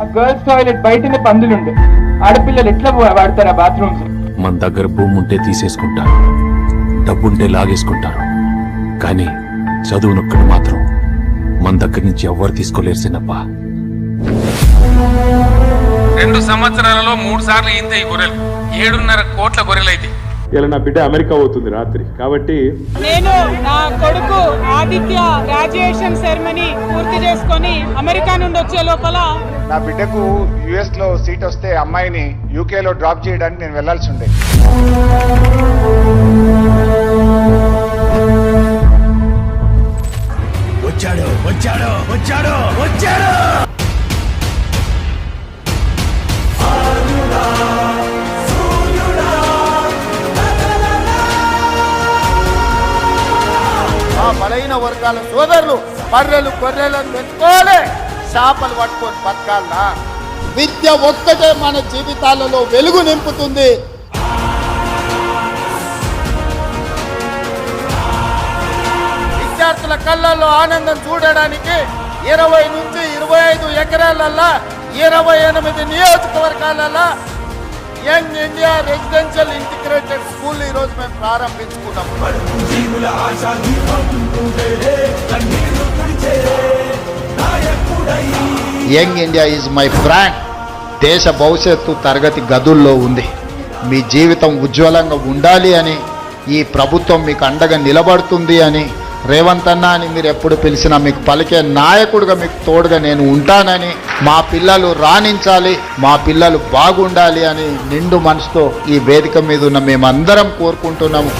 ఆ girls toilet బయటనే పందులుండే. ఆడపిల్లలు ఎట్లా వాడతారు ఆ బాత్రూమ్స్ మన దగ్గర భూమి ఉంటే తీసేసుకుంటారు. డబ్బుంటే లాగేసుకుంటారు. కానీ చదువునొక్కడు మాత్రం మన దగ్గర నుంచి ఎవ్వరు తీసుకోలేరు చిన్నప్పా. రెండు సంవత్సరాలలో మూడు సార్లు ఈంత ఈ గొర్రెలు. ఏడున్నర కోట్ల గొర్రెలైతే. ఇలా నా బిడ్డ అమెరికా అవుతుంది రాత్రి. కాబట్టి నేను నా కొడుకు ఆదిత్య గ్రాడ్యుయేషన్ సెరమనీ పూర్తి చేసుకొని అమెరికా నుండి వచ్చే లోపల నా బిడ్డకు యుఎస్లో సీట్ వస్తే అమ్మాయిని యూకే లో డ్రాప్ చేయడానికి నేను వెళ్ళాల్సి ఉండే. వచ్చాడు వచ్చాడు వచ్చాడు వచ్చాడు! ఆ బలైన వర్గాల సోదరులు బర్రెలు గొర్రెలను పెట్టుకోవాలి చేపలు పట్టుకొని బతకాలనా? విద్య ఒక్కటే మన జీవితాలలో వెలుగు నింపుతుంది. విద్యార్థుల కళ్ళల్లో ఆనందం చూడడానికి ఇరవై నుంచి ఇరవై ఐదు ఎకరాలల్లా ఇరవై ఎనిమిది నియోజకవర్గాలల్లా young India residential integrated school ఈ రోజు మేము ప్రారంభించుకున్నాం. Young India is my brand దేశ భవిష్యత్తు తరగతి గదుల్లో ఉంది. మీ జీవితం ఉజ్వలంగా ఉండాలి అని ఈ ప్రభుత్వం మీకు అండగా నిలబడుతుంది అని రేవంత్ అన్న అని మీరు ఎప్పుడు పిలిచినా మీకు పలికే నాయకుడిగా మీకు తోడుగా నేను ఉంటానని మా పిల్లలు రాణించాలి మా పిల్లలు బాగుండాలి అని నిండు మనసుతో ఈ వేదిక మీద ఉన్న మేమందరం కోరుకుంటున్నాము.